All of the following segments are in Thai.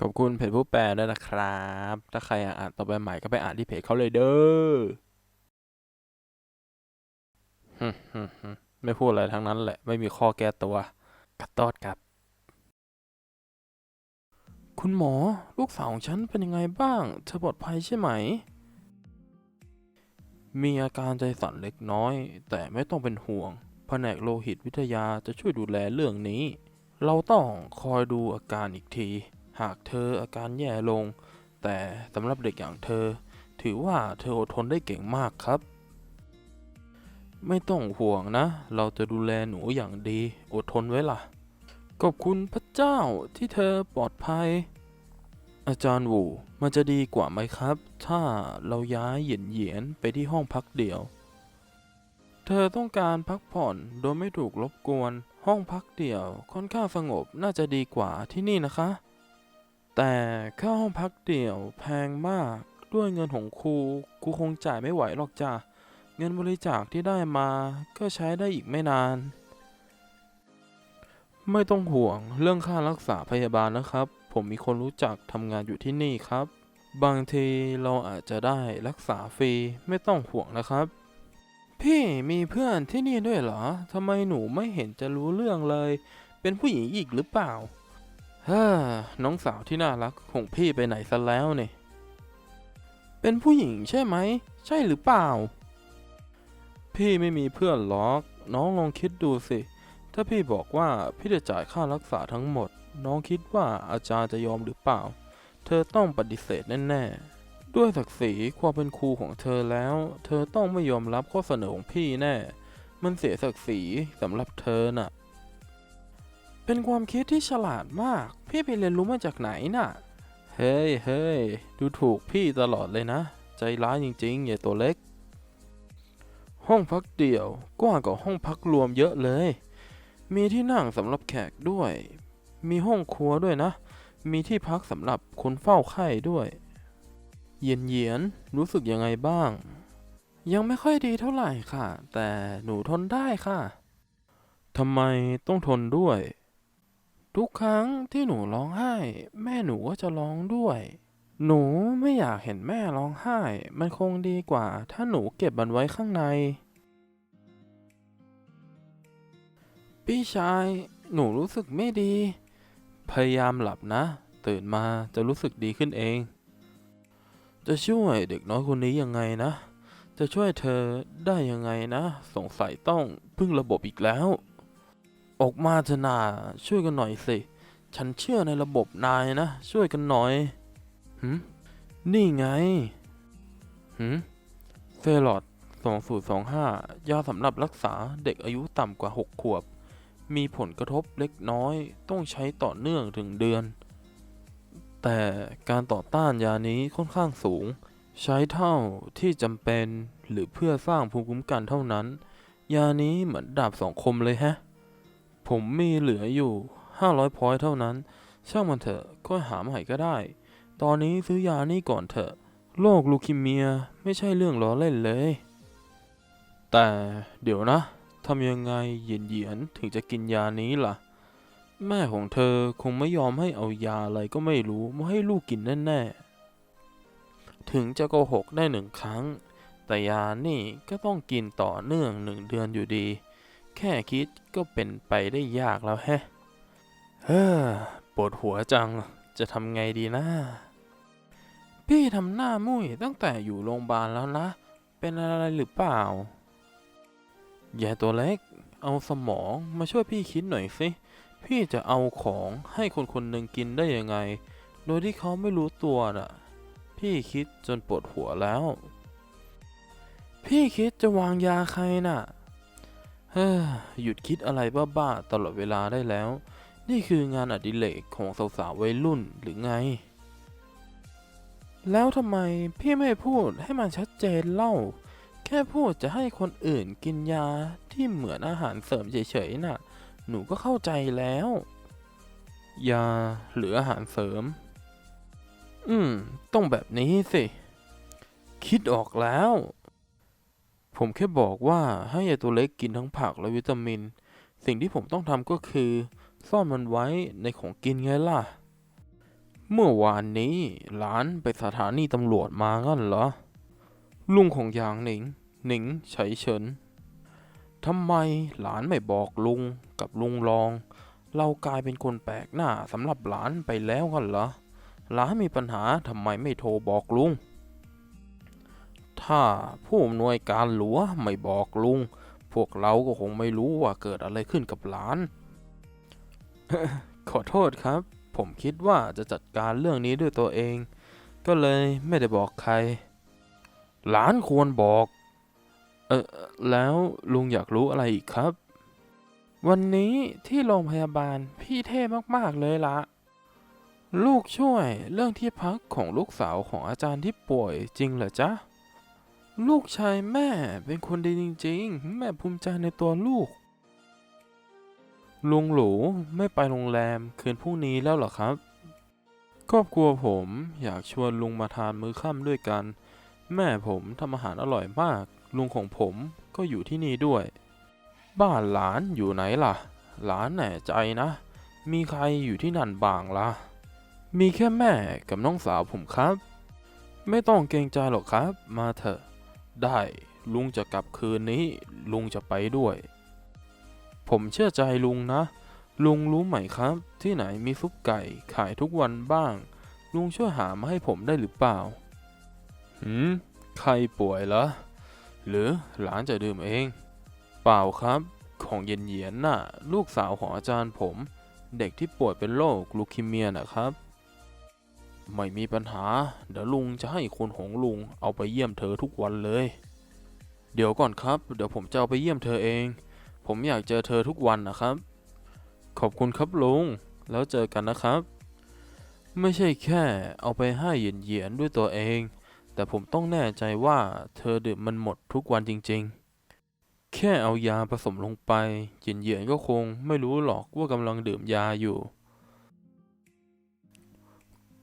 ขอบคุณเพจผู้แปลด้วยนะครับ ถ้าใครอยากอ่านต่อไปใหม่ก็ไปอ่านที่เพจเขาเลยเด้อฮึฮึฮึไม่พูดอะไรทั้งนั้นแหละ ไม่มีข้อแก้ตัว กระตอดครับ คุณหมอ ลูกสาวของฉันเป็นยังไงบ้าง เธอปลอดภัยใช่ไหม มีอาการใจสั่นเล็กน้อย แต่ไม่ต้องเป็นห่วง แผนกโลหิตวิทยาจะช่วยดูแลเรื่องนี้ เราต้องคอยดูอาการอีกที หากเธออาการแย่ลง แต่สำหรับเด็กอย่างเธอ ถือว่าเธออดทนได้เก่งมากครับ ไม่ต้องห่วงนะ เราจะดูแลหนูอย่างดี อดทนไว้ล่ะ ขอบคุณพระเจ้าที่เธอปลอดภัย อาจารย์วูมันจะดีกว่าไหมครับ ถ้าเราย้ายเหยียนเหยียนๆไปที่ห้องพักเดี่ยว เธอต้องการพักผ่อนโดยไม่ถูกรบกวน ห้องพักเดี่ยวค่อนข้างสงบน่าจะดีกว่าที่นี่นะคะ แต่ค่าห้องพักเดี่ยวแพงมากด้วยเงินของครูครูคงจ่ายไม่ไหวหรอกจ้ะเงินบริจาคที่ได้มาก็ใช้ได้อีกไม่นาน ไม่ต้องห่วงเรื่องค่ารักษาพยาบาลนะครับ ผมมีคนรู้จักทำงานอยู่ที่นี่ครับ บางทีเราอาจจะได้รักษาฟรีไม่ต้องห่วงนะครับ พี่มีเพื่อนที่นี่ด้วยเหรอทำไมหนูไม่เห็นจะรู้เรื่องเลย เป็นผู้หญิงอีกหรือเปล่า ฮ้อน้องสาวที่น่ารักของพี่ไปไหนซะแล้วเนี่ย เป็นผู้หญิงใช่ไหม ใช่หรือเปล่า พี่ไม่มีเพื่อนหรอก น้องลองคิดดูสิ ถ้าพี่บอกว่าพี่จะจ่ายค่ารักษาทั้งหมด น้องคิดว่าอาจารย์จะยอมหรือเปล่า เธอต้องปฏิเสธแน่ๆ ด้วยศักดิ์ศรีความเป็นครูของเธอแล้ว เธอต้องไม่ยอมรับข้อเสนอของพี่แน่ มันเสียศักดิ์ศรีสำหรับเธอน่ะ เป็นความคิดที่ฉลาดมาก พี่ไปเรียนรู้มาจากไหนน่ะ เฮ้ยเฮ้ยดูถูกพี่ตลอดเลยนะ ใจร้ายจริงๆอย่าตัวเล็ก ห้องพักเดี่ยวกว้างกว่าห้องพักรวมเยอะเลย มีที่นั่งสำหรับแขกด้วย มีห้องครัวด้วยนะ มีที่พักสำหรับคนเฝ้าไข้ด้วย เย็นเยียนๆรู้สึกยังไงบ้าง ยังไม่ค่อยดีเท่าไหร่ค่ะ แต่หนูทนได้ค่ะทำไมต้องทนด้วย ทุกครั้งที่หนูร้องไห้ แม่หนูก็จะร้องด้วย หนูไม่อยากเห็นแม่ร้องไห้ มันคงดีกว่า ถ้าหนูเก็บมันไว้ข้างใน พี่ชาย หนูรู้สึกไม่ดี พยายามหลับนะ ตื่นมาจะรู้สึกดีขึ้นเอง จะช่วยเด็กน้อยคนนี้ยังไงนะ จะช่วยเธอได้ยังไงนะ สงสัยต้องพึ่งระบบอีกแล้ว ออกมาเถอะนาช่วยกันหน่อยสิ ฉันเชื่อในระบบนายนะ ช่วยกันหน่อยหืมนี่ไงหืมเซลอด2025 ยาสำหรับรักษาเด็กอายุต่ำกว่า 6 ขวบ มีผลกระทบเล็กน้อย ต้องใช้ต่อเนื่องถึงเดือน แต่การต่อต้านยานี้ค่อนข้างสูง ใช้เท่าที่จำเป็นหรือเพื่อสร้างภูมิคุ้มกันเท่านั้น ยานี้เหมือนดาบสองคมเลยแฮะ ผมมีเหลืออยู่ 500พอยต์เท่านั้น ช่างมันเถอะก็หาใหม่ก็ได้ ตอนนี้ซื้อยานี่ก่อนเถอะ โรคลูคิเมียไม่ใช่เรื่องล้อเล่นเลย แต่เดี๋ยวนะทำยังไงเหยียนเหยียนถึงจะกินยานี้ล่ะ แม่ของเธอคงไม่ยอมให้เอายาอะไรก็ไม่รู้มาให้ลูกกินแน่ๆ ถึงจะโกหกได้หนึ่งครั้ง แต่ยานี่ก็ต้องกินต่อเนื่องหนึ่งเดือนอยู่ดี แค่คิดก็เป็นไปได้ยากแล้วแฮะ เฮ้อปวดหัวจัง จะทำไงดีนะ พี่ทำหน้ามุ้ยตั้งแต่อยู่โรงพยาบาลแล้วนะ เป็นอะไรหรือเปล่าอย่าตัวเล็ก เอาสมองมาช่วยพี่คิดหน่อยสิ พี่จะเอาของให้คนคนหนึ่งกินได้ยังไง โดยที่เขาไม่รู้ตัวน่ะ พี่คิดจนปวดหัวแล้ว พี่คิดจะวางยาใครน่ะ ฮ้หยุดคิดอะไรบ้าๆตลอดเวลาได้แล้ว นี่คืองานอดิเรกของสาวๆวัยรุ่นหรือไง แล้วทำไมพี่ไม่พูดให้มันชัดเจนเล่า แค่พูดจะให้คนอื่นกินยาที่เหมือนอาหารเสริมเฉยๆน่ะ หนูก็เข้าใจแล้ว ยาหรืออาหารเสริม อืม ต้องแบบนี้สิ คิดออกแล้ว ผมแค่บอกว่าให้ยายตัวเล็กกินทั้งผักและวิตามิน สิ่งที่ผมต้องทำก็คือ ซ่อนมันไว้ในของกินไงล่ะ เมื่อวานนี้หลานไปสถานีตำรวจมางั้นเหรอ ลุงของยางหนิง หนิงเฉยเฉินทำไมหลานไม่บอกลุงกับลุงรอง เรากลายเป็นคนแปลกหน้าสำหรับหลานไปแล้วกันเหรอหลานมีปัญหาทำไมไม่โทรบอกลุง ถ้าผู้อำนวยการหลัวไม่บอกลุง พวกเราก็คงไม่รู้ว่าเกิดอะไรขึ้นกับหลาน ขอโทษครับ ผมคิดว่าจะจัดการเรื่องนี้ด้วยตัวเอง ก็เลยไม่ได้บอกใคร หลานควรบอก เออแล้วลุงอยากรู้อะไรอีกครับ วันนี้ที่โรงพยาบาลพี่เท่มากๆเลยละลูกช่วยเรื่องที่พักของลูกสาวของอาจารย์ที่ป่วยจริงเหรอจ๊ะ ลูกชายแม่เป็นคนดีจริงๆ แม่ภูมิใจในตัวลูก ลุงหลูไม่ไปโรงแรมคืนพรุ่งนี้แล้วเหรอครับ ครอบครัวผมอยากชวนลุงมาทานมื้อค่ำด้วยกัน แม่ผมทำอาหารอร่อยมาก ลุงของผมก็อยู่ที่นี่ด้วย บ้านหลานอยู่ไหนล่ะ หลานแน่ใจนะ มีใครอยู่ที่นั่นบ้างล่ะ มีแค่แม่กับน้องสาวผมครับ ไม่ต้องเกรงใจหรอกครับ มาเถอะ ได้ ลุงจะกลับคืนนี้ ลุงจะไปด้วย ผมเชื่อใจลุงนะ ลุงรู้ไหมครับ ที่ไหนมีซุปไก่ขายทุกวันบ้าง ลุงช่วยหามาให้ผมได้หรือเปล่า หืม ใครป่วยเหรอ หรือหลานจะดื่มเอง เปล่าครับ ของเย็นเยียนน่ะ ลูกสาวของอาจารย์ผม เด็กที่ป่วยเป็นโรคลูคีเมียนะครับ ไม่มีปัญหา เดี๋ยวลุงจะให้คนของลุงเอาไปเยี่ยมเธอทุกวันเลย เดี๋ยวก่อนครับ เดี๋ยวผมจะเอาไปเยี่ยมเธอเอง ผมอยากเจอเธอทุกวันนะครับ ขอบคุณครับลุง แล้วเจอกันนะครับ ไม่ใช่แค่เอาไปให้เหยียนๆด้วยตัวเอง แต่ผมต้องแน่ใจว่าเธอดื่มมันหมดทุกวันจริง ๆ แค่เอายาผสมลงไปเหยียนๆก็คงไม่รู้หรอกว่ากำลังดื่มยาอยู่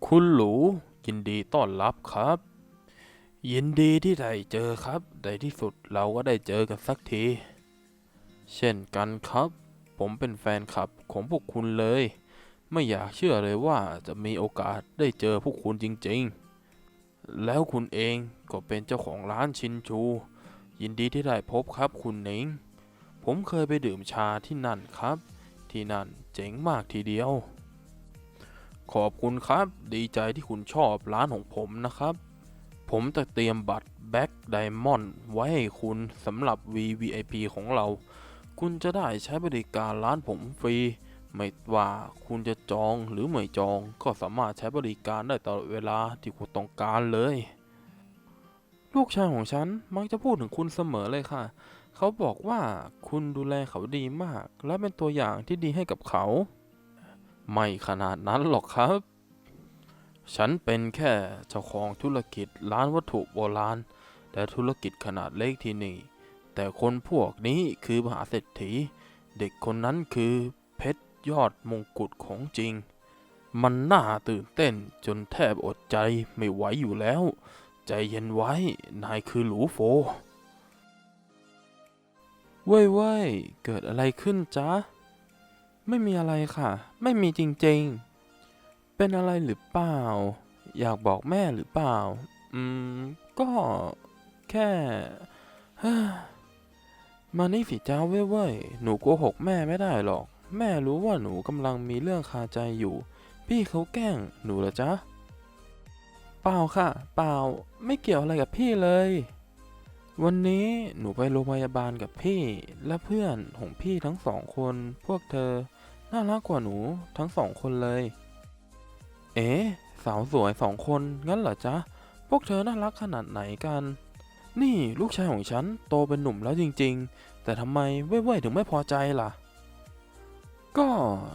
คุณหลูยินดีต้อนรับครับ ยินดีที่ได้เจอครับในที่สุดเราก็ได้เจอกันสักที เช่นกันครับ ผมเป็นแฟนคลับของพวกคุณเลย ไม่อยากเชื่อเลยว่าจะมีโอกาสได้เจอพวกคุณจริงๆ แล้วคุณเองก็เป็นเจ้าของร้านชินชู ยินดีที่ได้พบครับคุณหนิง ผมเคยไปดื่มชาที่นั่นครับ ที่นั่นเจ๋งมากทีเดียว ขอบคุณครับ ดีใจที่คุณชอบร้านของผมนะครับ ผมจะเตรียมบัตรแบ็กไดมอนด์ไว้ให้คุณสำหรับ VVIP ของเรา คุณจะได้ใช้บริการร้านผมฟรี ไม่ว่าคุณจะจองหรือไม่จองก็สามารถใช้บริการได้ตลอดเวลาที่คุณต้องการเลย ลูกชายของฉันมักจะพูดถึงคุณเสมอเลยค่ะ เขาบอกว่าคุณดูแลเขาดีมาก และเป็นตัวอย่างที่ดีให้กับเขา ไม่ขนาดนั้นหรอกครับ ฉันเป็นแค่เจ้าของธุรกิจร้านวัตถุโบราณแต่ธุรกิจขนาดเล็กที่นี่ แต่คนพวกนี้คือมหาเศรษฐี เด็กคนนั้นคือเพชรยอดมงกุฎของจริง มันน่าตื่นเต้นจนแทบอดใจไม่ไหวอยู่แล้ว ใจเย็นไว้ นายคือหลูโฟเว้ยเว้ยเกิดอะไรขึ้นจ๊ะ ไม่มีอะไรค่ะ ไม่มีจริงๆ เป็นอะไรหรือเปล่า อยากบอกแม่หรือเปล่า อืม ก็แค่มานี่สิจ้าเว้ยเว้หนูโกหกแม่ไม่ได้หรอก แม่รู้ว่าหนูกำลังมีเรื่องคาใจอยู่ พี่เขาแกล้งหนูเหรอจ๊ะ เปล่าค่ะ เปล่า ไม่เกี่ยวอะไรกับพี่เลย วันนี้หนูไปโรงพยาบาลกับพี่และเพื่อนของพี่ทั้งสองคน พวกเธอ น่ารักกว่าหนูทั้งสองคนเลย เอ๊ะสาวสวยสองคนงั้นเหรอจ๊ะ พวกเธอน่ารักขนาดไหนกัน นี่ลูกชายของฉันโตเป็นหนุ่มแล้วจริง ๆ แต่ทำไมเว่ยๆถึงไม่พอใจล่ะ ก็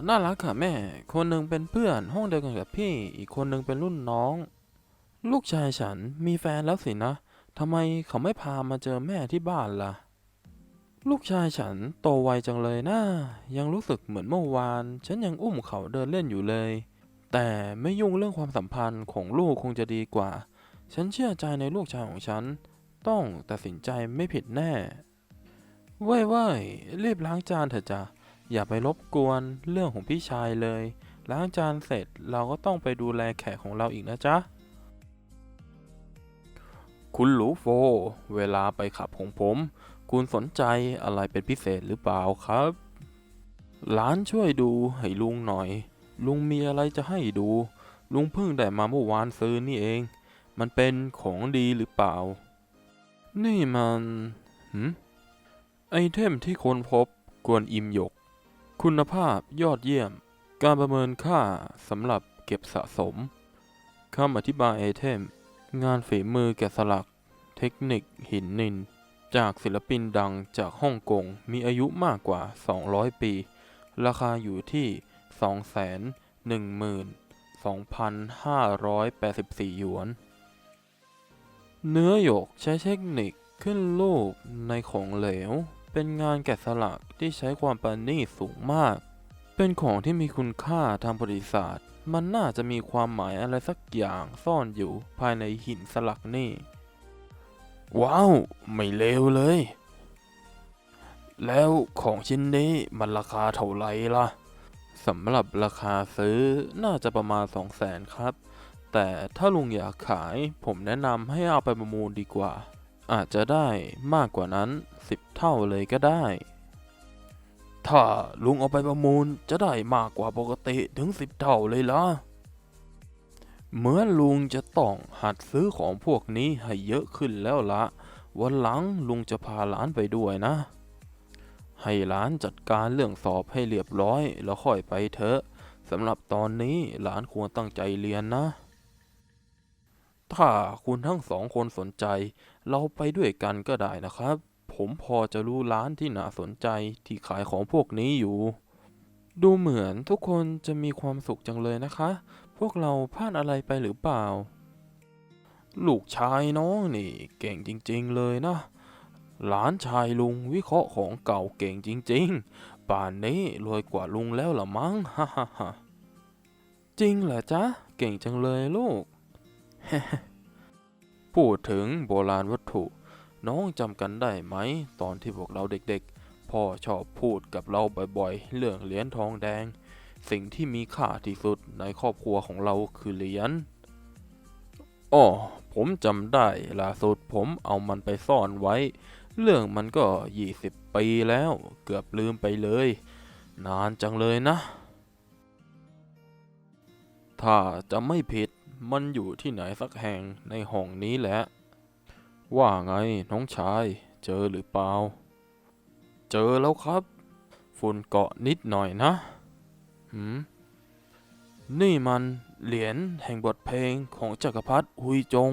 น่ารักค่ะแม่ คนหนึ่งเป็นเพื่อนห้องเดียวกันกับพี่ อีกคนหนึ่งเป็นรุ่นน้อง ลูกชายฉันมีแฟนแล้วสินะทำไมเขาไม่พามาเจอแม่ที่บ้านล่ะ ลูกชายฉันโตไวจังเลยนะ ยังรู้สึกเหมือนเมื่อวาน ฉันยังอุ้มเขาเดินเล่นอยู่เลย แต่ไม่ยุ่งเรื่องความสัมพันธ์ของลูกคงจะดีกว่า ฉันเชื่อใจในลูกชายของฉัน ต้องตัดสินใจไม่ผิดแน่เว้ยเว้ยรีบล้างจานเถอะจ้ะอย่าไปรบกวนเรื่องของพี่ชายเลย ล้างจานเสร็จเราก็ต้องไปดูแลแขกของเราอีกนะจ๊ะ คุณหลูโฟ เวลาไปขับของผม คุณสนใจอะไรเป็นพิเศษหรือเปล่าครับ ร้านช่วยดูให้ลุงหน่อย ลุงมีอะไรจะให้ดู ลุงเพิ่งได้มาเมื่อวานซื้อนี่เอง มันเป็นของดีหรือเปล่า นี่มันหืมไอเทมที่ค้นพบกวนอิมหยก คุณภาพยอดเยี่ยม การประเมินค่าสำหรับเก็บสะสมคำอธิบายไอเทม งานฝีมือแกะสลัก เทคนิคหินนิน จากศิลปินดังจากฮ่องกงมีอายุมากกว่า 200 ปี ราคาอยู่ที่ 212,584 หยวน เนื้อหยกใช้เทคนิคขึ้นรูปในของเหลว เป็นงานแกะสลักที่ใช้ความประณีตสูงมาก เป็นของที่มีคุณค่าทางประวัติศาสตร์ มันน่าจะมีความหมายอะไรสักอย่างซ่อนอยู่ภายในหินสลักนี่ ว้าว ไม่เลวเลย แล้วของชิ้นนี้มันราคาเท่าไหร่ล่ะสำหรับราคาซื้อน่าจะประมาณ 2 0 0แสนครับ แต่ถ้าลุงอยากขายผมแนะนำให้เอาไปประมูลดีกว่า อาจจะได้มากกว่านั้น 10 เท่าเลยก็ได้ ถ้าลุงเอาไปประมูลจะได้มากกว่าปกติถึง 10 เท่าเลยล่ะ เหมื่อนลุงจะต้องหัดซื้อของพวกนี้ให้เยอะขึ้นแล้วละ วันหลังลุงจะพาหลานไปด้วยนะ ให้หลานจัดการเรื่องสอบให้เรียบร้อยแล้วค่อยไปเถอะสำหรับตอนนี้หลานควรตั้งใจเรียนนะ ถ้าคุณทั้งสองคนสนใจ เราไปด้วยกันก็ได้นะครับ ผมพอจะรู้ร้านที่น่าสนใจที่ขายของพวกนี้อยู่ ดูเหมือนทุกคนจะมีความสุขจังเลยนะคะ พวกเราพลาดอะไรไปหรือเปล่า ลูกชายน้องนี่ เก่งจริง ๆ เลยนะ หลานชายลุงวิเคราะห์ของเก่าเก่งจริง ๆ ป่านนี้รวยกว่าลุงแล้วละมั้งฮ่าฮ่าจริงเหรอจ๊ะ เก่งจังเลยลูก พูดถึงโบราณวัตถุ น้องจำกันได้ไหม ตอนที่พวกเราเด็กๆ พ่อชอบพูดกับเราบ่อยๆ เรื่องเหรียญทองแดง สิ่งที่มีค่าที่สุดในครอบครัวของเราคือเหรียญอ๋อผมจำได้ล่าสุดผมเอามันไปซ่อนไว้ เรื่องมันก็ 20 ปีแล้ว เกือบลืมไปเลย นานจังเลยนะ ถ้าจะไม่ผิดมันอยู่ที่ไหนสักแห่งในห้องนี้แหละ ว่าไงน้องชาย เจอหรือเปล่า เจอแล้วครับ ฝุ่นเกาะนิดหน่อยนะ หืมนี่มันเหรียญแห่งบทเพลงของจักรพรรดิฮุยจง